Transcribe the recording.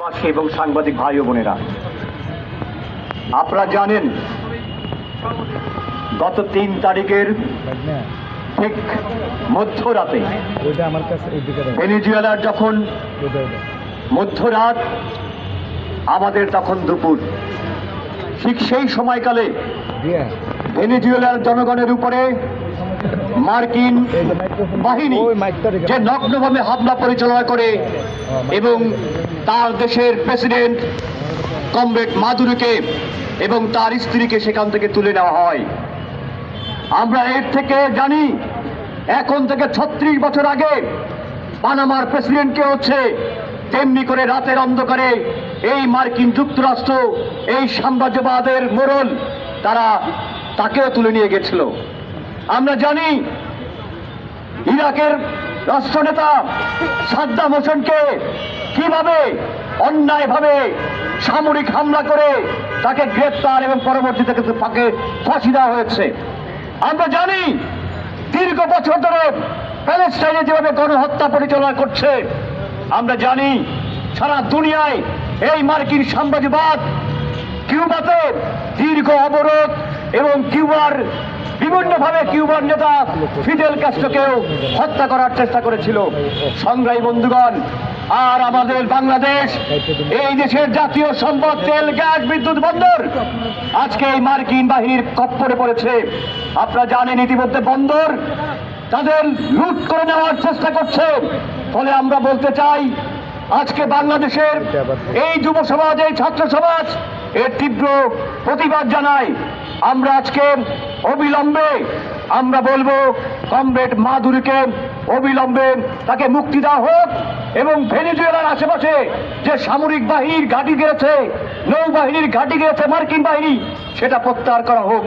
বাসী এবং সাংবাদিক ভাই ও বোনেরা আপনারা জানেন গত তিন তারিখের ঠিক মধ্যরাতে। ভেনিজুয়েলার যখন মধ্যরাত আমাদের তখন দুপুর। ঠিক সেই সময়কালে ভেনিজুয়েলার জনগণের উপরে মার্কিন বাহিনী যে নগ্নভাবে হামলা পরিচালনা করে এবং তার দেশের প্রেসিডেন্ট কমরেড মাদুরুকে এবং তার স্ত্রীকে সেখান থেকে তুলে নেওয়া হয়। আমরা এর থেকে জানি এখন থেকে ছত্রিশ বছর আগে পানামার প্রেসিডেন্টকে হচ্ছে তেমনি করে রাতের অন্ধকারে এই মার্কিন যুক্তরাষ্ট্র এই সাম্রাজ্যবাদের মোড়ল তারা তাকেও তুলে নিয়ে গেছিল। আমরা জানি ইরাকের রাষ্ট্রনেতা সাদ্দাম হোসেনকে কীভাবে অন্যায়ভাবে সামরিক হামলা করে তাকে গ্রেপ্তার এবং পরবর্তীতে কিন্তু তাকে ফাঁসি দেওয়া হয়েছে? আমরা জানি দীর্ঘ বছর ধরে প্যালেস্টাইনে যেভাবে গণহত্যা পরিচালনা করছে, আমরা জানি সারা দুনিয়ায় এই মার্কিন সাম্রাজ্যবাদ কিউবাতে দীর্ঘ অবরোধ এবং কিউবার বিভিন্নভাবে কিউবার নেতা ফিদেল ক্যাস্ট্রোকেও হত্যা করার চেষ্টা করেছিল। সংগ্রামী বন্ধুগণ, আর আমাদের বাংলাদেশ, এই দেশের জাতীয় সম্পদ, তেল, গ্যাস, বিদ্যুৎ, বন্দর, আজকে এই মার্কিন বাহিনীর কপ্পরে পড়েছে। আপনারা জানেন ইতিমধ্যে বন্দর তাদের লুট করে নেওয়ার চেষ্টা করছে। ফলে আমরা বলতে চাই, আজকে বাংলাদেশের এই যুব সমাজ, এই ছাত্র সমাজ, এর তীব্র প্রতিবাদ জানাই আমরা আজকে অবিলম্বে আমরা বলব কমরেড মাধুরীকে অবিলম্বে তাকে মুক্তি দেওয়া হোক এবং ভেনিজুয়েলার আশেপাশে যে সামরিক বাহিনীর ঘাঁটি গেছে নৌবাহিনীর ঘাঁটি গেছে মার্কিন বাহিনী, সেটা প্রত্যাহার করা হোক।